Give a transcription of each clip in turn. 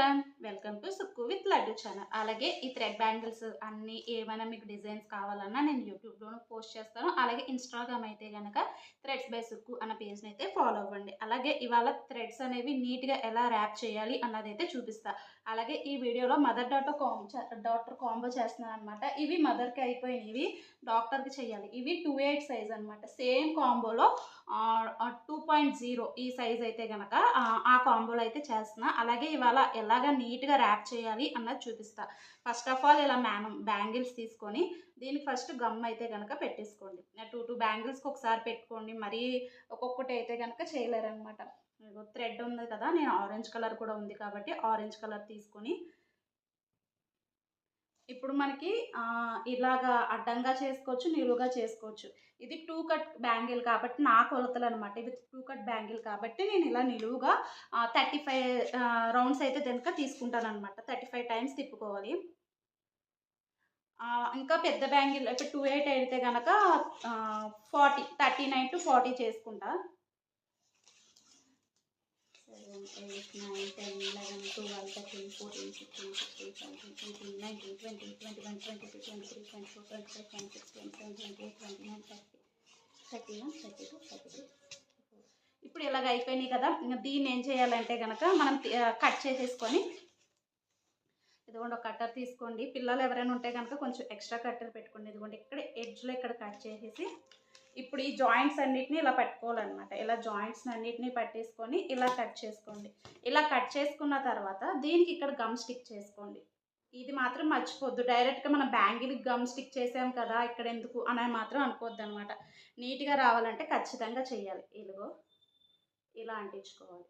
Everyone welcome to Sukku with Laddu channel అలాగే ఈ thread bangles అన్నీ ఏమైనా మీకు డిజైన్స్ కావాలన్నా నేను యూట్యూబ్లోనూ పోస్ట్ చేస్తాను. అలాగే ఇన్స్టాగ్రామ్ అయితే కనుక థ్రెడ్స్ బై సుక్కు అన్న పేజ్ని అయితే ఫాలో అవ్వండి. అలాగే ఇవాళ థ్రెడ్స్ అనేవి నీట్గా ఎలా ర్యాప్ చేయాలి అన్నది అయితే చూపిస్తా. అలాగే ఈ వీడియోలో mother daughter combo daughter combo చేస్తున్నాను అనమాట ఇవి మదర్కి అయిపోయినవి డాక్టర్కి చేయాలి. ఇవి టూ ఎయిట్ సైజ్ అనమాట సేమ్ కాంబోలో టూ పాయింట్ జీరో ఈ సైజ్ అయితే కనుక ఆ కాంబోలో అయితే చేస్తున్నా. అలాగే ఇవాళ ఎలాగ నీట్గా ర్యాప్ చేయాలి అన్నది చూపిస్తా. ఫస్ట్ ఆఫ్ ఆల్ ఇలా మ్యాన్ బ్యాంగిల్స్ తీసుకొని దీనికి ఫస్ట్ గమ్ అయితే కనుక పెట్టేసుకోండి. టూ టూ బ్యాంగిల్స్కి ఒకసారి పెట్టుకోండి. మరీ ఒక్కొక్కటి అయితే కనుక చేయలేరనమాట థ్రెడ్ ఉంది కదా నేను ఆరెంజ్ కలర్ కూడా ఉంది కాబట్టి ఆరెంజ్ కలర్ తీసుకొని ఇప్పుడు మనకి ఇలాగా అడ్డంగా చేసుకోవచ్చు నిలువుగా చేసుకోవచ్చు. ఇది టూ కట్ బ్యాంగిల్ కాబట్టి నా కొలతలు అనమాట ఇది టూ కట్ బ్యాంగిల్ కాబట్టి నేను ఇలా నిలువుగా థర్టీ ఫైవ్ రౌండ్స్ అయితే కనుక తీసుకుంటాను అనమాట థర్టీ ఫైవ్ టైమ్స్ తిప్పుకోవాలి. ఇంకా పెద్ద బ్యాంగిల్ ఇప్పుడు టూ ఎయిట్ అయితే కనుక forty thirty nine to forty చేసుకుంటా. Nine ten eleven twelve thirteen fourteen fifteen sixteen seventeen eighteen nineteen twenty twenty one twenty two twenty three twenty four twenty five twenty six twenty seven twenty eight twenty nine thirty thirty one thirty two thirty three ఇప్పుడు ఇలాగ అయిపోయినాయి కదా దీన్ని ఏం చేయాలంటే కనుక మనం cut చేసేసుకొని ఇదిగోండి ఒక కట్టర్ తీసుకోండి. పిల్లలు ఎవరైనా ఉంటే కనుక కొంచెం ఎక్స్ట్రా కట్టర్ పెట్టుకోండి. ఇదిగోండి ఇక్కడ ఎడ్జ్లో ఇక్కడ కట్ చేసేసి ఇప్పుడు ఈ జాయింట్స్ అన్నిటిని ఇలా పట్టుకోవాలన్నమాట. ఇలా జాయింట్స్ అన్నిటిని పట్టేసుకొని ఇలా కట్ చేసుకోండి. ఇలా కట్ చేసుకున్న తర్వాత దీనికి ఇక్కడ గమ్ స్టిక్ చేసుకోండి. ఇది మాత్రం మర్చిపోద్దు. డైరెక్ట్గా మనం బ్యాంగిల్కి గమ్ స్టిక్ చేసాం కదా ఇక్కడ ఎందుకు అని మాత్రం అనుకోవద్దు అనమాట నీట్గా రావాలంటే ఖచ్చితంగా చేయాలి ఇదిగో ఇలా అంటించుకోవాలి.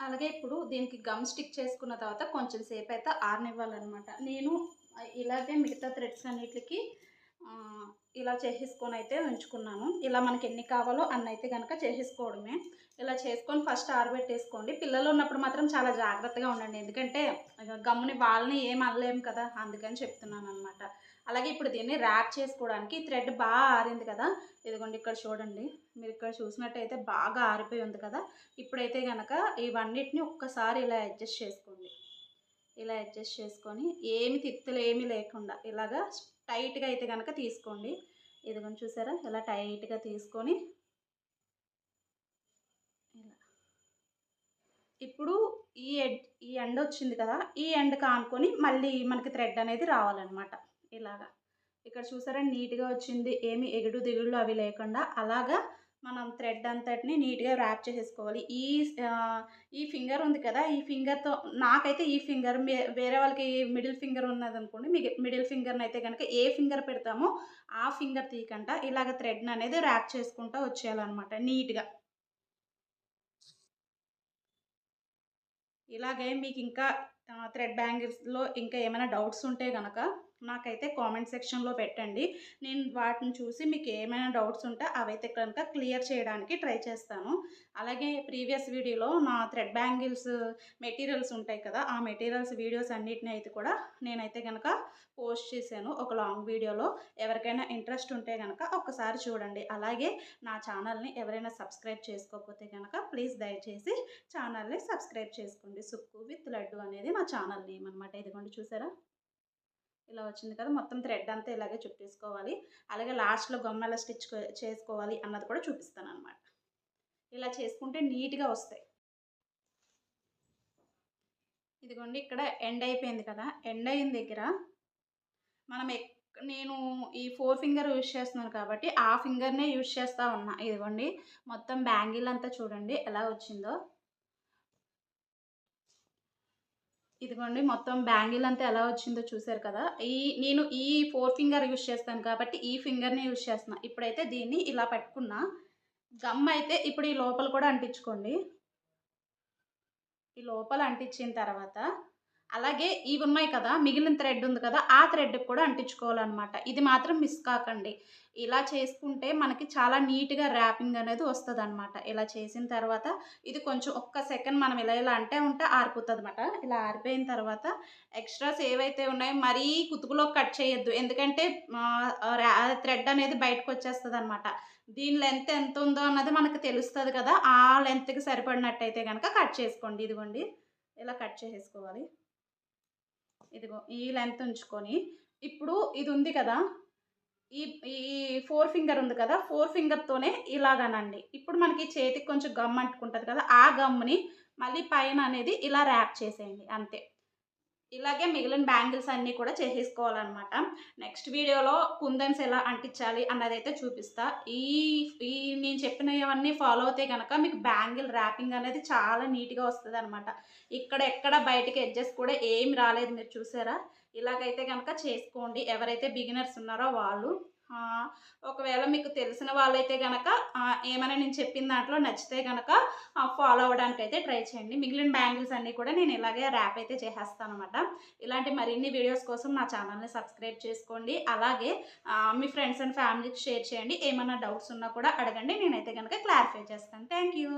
అలాగే ఇప్పుడు దీనికి గమ్ స్టిక్ చేసుకున్న తర్వాత కొంచెం సేపు అయితే ఆరనివ్వాలన్నమాట. నేను ఇలాగే మిగతా థ్రెడ్స్ అన్నిటికి ఇలా చేసేసుకొని అయితే ఉంచుకున్నాను. ఇలా మనకి ఎన్ని కావాలో అన్న అయితే కనుక చేసేసుకోవడమే. ఇలా చేసుకొని ఫస్ట్ ఆరబెట్టేసుకోండి. పిల్లలు ఉన్నప్పుడు మాత్రం చాలా జాగ్రత్తగా ఉండండి. ఎందుకంటే గమ్ముని వాళ్ళని ఏం అనలేము కదా అందుకని చెప్తున్నాను అనమాట అలాగే ఇప్పుడు దీన్ని ర్యాప్ చేసుకోవడానికి థ్రెడ్ బాగా ఆరింది కదా. ఇదిగోండి ఇక్కడ చూడండి. మీరు ఇక్కడ చూసినట్టయితే బాగా ఆరిపోయి ఉంది కదా. ఇప్పుడైతే కనుక ఇవన్నిటిని ఒక్కసారి ఇలా అడ్జస్ట్ చేసుకోండి. ఇలా అడ్జస్ట్ చేసుకొని ఏమి తిత్తులు ఏమీ లేకుండా ఇలాగా టైట్గా అయితే కనుక తీసుకోండి. ఇదిగోని చూసారా? ఇలా టైట్గా తీసుకొని ఇలా. ఇప్పుడు ఈ ఎడ్ ఈ ఎండ్ వచ్చింది కదా ఈ ఎండ్ కానుకొని మళ్ళీ మనకి థ్రెడ్ అనేది రావాలన్నమాట. ఇలాగా. ఇక్కడ చూసారా? నీట్గా వచ్చింది. ఏమి ఎగుడు దిగుళ్ళు అవి లేకుండా అలాగా మనం థ్రెడ్ అంతటిని నీట్గా ర్యాప్ చేసేసుకోవాలి. ఈ ఈ ఫింగర్ ఉంది కదా ఈ ఫింగర్తో నాకైతే ఈ ఫింగర్ వేరే వాళ్ళకి మిడిల్ ఫింగర్ ఉన్నది అనుకోండి మిడిల్ ఫింగర్ని అయితే కనుక ఏ ఫింగర్ పెడతామో ఆ ఫింగర్ తీయకుండా ఇలాగ థ్రెడ్ని అనేది ర్యాప్ చేసుకుంటూ వచ్చేయాలన్నమాట నీట్గా. ఇలాగే మీకు ఇంకా థ్రెడ్ బ్యాంగిల్స్లో ఇంకా ఏమైనా డౌట్స్ ఉంటే కనుక నాకైతే కామెంట్ సెక్షన్లో పెట్టండి. నేను వాటిని చూసి మీకు ఏమైనా డౌట్స్ ఉంటే అవైతే కనుక క్లియర్ చేయడానికి ట్రై చేస్తాను. అలాగే ప్రీవియస్ వీడియోలో నా థ్రెడ్ బ్యాంగిల్స్ మెటీరియల్స్ ఉంటాయి కదా ఆ మెటీరియల్స్ వీడియోస్ అన్నిటిని అయితే కూడా నేనైతే కనుక పోస్ట్ చేశాను ఒక లాంగ్ వీడియోలో ఎవరికైనా ఇంట్రెస్ట్ ఉంటే కనుక ఒకసారి చూడండి. అలాగే నా ఛానల్ని ఎవరైనా సబ్స్క్రైబ్ చేసుకోకపోతే కనుక ప్లీజ్ దయచేసి ఛానల్ని సబ్స్క్రైబ్ చేసుకోండి. సుక్కు విత్ లడ్డు అనేది నా ఛానల్ నేమ్ అనమాట ఇదిగోండి చూసారా? ఇలా వచ్చింది కదా మొత్తం థ్రెడ్ అంతా ఇలాగే చుట్టేసుకోవాలి. అలాగే లాస్ట్లో గమ్మెల స్టిచ్ చేసుకోవాలి అన్నది కూడా చూపిస్తాను అనమాట ఇలా చేసుకుంటే నీట్గా వస్తాయి. ఇదిగోండి ఇక్కడ ఎండ్ అయిపోయింది కదా ఎండ్ అయిన దగ్గర మనం ఎక్- నేను ఈ ఫోర్ ఫింగర్ యూజ్ చేస్తున్నాను కాబట్టి ఆ ఫింగర్నే యూజ్ చేస్తూ ఉన్నా. ఇదిగోండి మొత్తం బ్యాంగిల్ అంతా చూడండి ఎలా వచ్చిందో. ఇదిగోండి మొత్తం బ్యాంగిల్ అంతా ఎలా వచ్చిందో చూసారు కదా. ఈ నేను ఈ ఫోర్ ఫింగర్ యూజ్ చేస్తాను కాబట్టి ఈ ఫింగర్ని యూజ్ చేస్తున్నా. ఇప్పుడైతే దీన్ని ఇలా పెట్టుకున్నా. గమ్ అయితే ఇప్పుడు ఈ లోపల కూడా అంటించుకోండి. ఈ లోపల అంటించిన తర్వాత అలాగే ఇవి ఉన్నాయి కదా మిగిలిన థ్రెడ్ ఉంది కదా ఆ థ్రెడ్ కూడా అంటించుకోవాలన్నమాట. ఇది మాత్రం మిస్ కాకండి. ఇలా చేసుకుంటే మనకి చాలా నీట్గా ర్యాపింగ్ అనేది వస్తుంది అనమాట ఇలా చేసిన తర్వాత ఇది కొంచెం ఒక్క సెకండ్ మనం ఇలా ఇలా అంటే ఉంటే ఆరిపోతుంది అనమాట ఇలా ఆరిపోయిన తర్వాత ఎక్స్ట్రాస్ ఏవైతే ఉన్నాయో మరీ కుతుకులో కట్ చేయొద్దు. ఎందుకంటే థ్రెడ్ అనేది బయటకు వచ్చేస్తుంది అనమాట దీని లెంత్ ఎంత ఉందో అన్నది మనకు తెలుస్తుంది కదా ఆ లెంత్కి సరిపడినట్టయితే కనుక కట్ చేసుకోండి. ఇదిగోండి. ఇలా కట్ చేసేసుకోవాలి. ఇదిగో ఈ లెంత్ ఉంచుకొని. ఇప్పుడు ఇది ఉంది కదా ఈ ఈ ఫోర్ ఫింగర్ ఉంది కదా ఫోర్ ఫింగర్తోనే ఇలాగనండి. ఇప్పుడు మనకి చేతికి కొంచెం గమ్ అంటుకుంటుంది కదా ఆ గమ్ని మళ్ళీ పైన అనేది ఇలా ర్యాప్ చేసేయండి అంతే. ఇలాగే మిగిలిన బ్యాంగిల్స్ అన్నీ కూడా చేసేసుకోవాలన్నమాట. నెక్స్ట్ వీడియోలో కుందన్స్ ఎలా అంటించాలి అన్నది అయితే చూపిస్తా. ఈ ఈ నేను చెప్పినవన్నీ ఫాలో అవుతే కనుక మీకు బ్యాంగిల్ ర్యాపింగ్ అనేది చాలా నీట్గా వస్తుంది అనమాట ఇక్కడ ఎక్కడ బయటకి ఎడ్జెస్ కూడా ఏం రాలేదు మీరు చూసారా? ఇలాగైతే కనుక చేసుకోండి. ఎవరైతే బిగినర్స్ ఉన్నారో వాళ్ళు. ఒకవేళ మీకు తెలిసిన వాళ్ళైతే కనుక ఏమైనా నేను చెప్పిన దాంట్లో నచ్చితే గనక ఫాలో అవ్వడానికి అయితే ట్రై చేయండి. మిగిలిన బ్యాంగిల్స్ అన్నీ కూడా నేను ఇలాగే ర్యాప్ అయితే చేసేస్తాను అనమాట ఇలాంటి మరిన్ని వీడియోస్ కోసం నా ఛానల్ని సబ్స్క్రైబ్ చేసుకోండి. అలాగే మీ ఫ్రెండ్స్ అండ్ ఫ్యామిలీకి షేర్ చేయండి. ఏమైనా డౌట్స్ ఉన్నా కూడా అడగండి. నేనైతే కనుక క్లారిఫై చేస్తాను. Thank you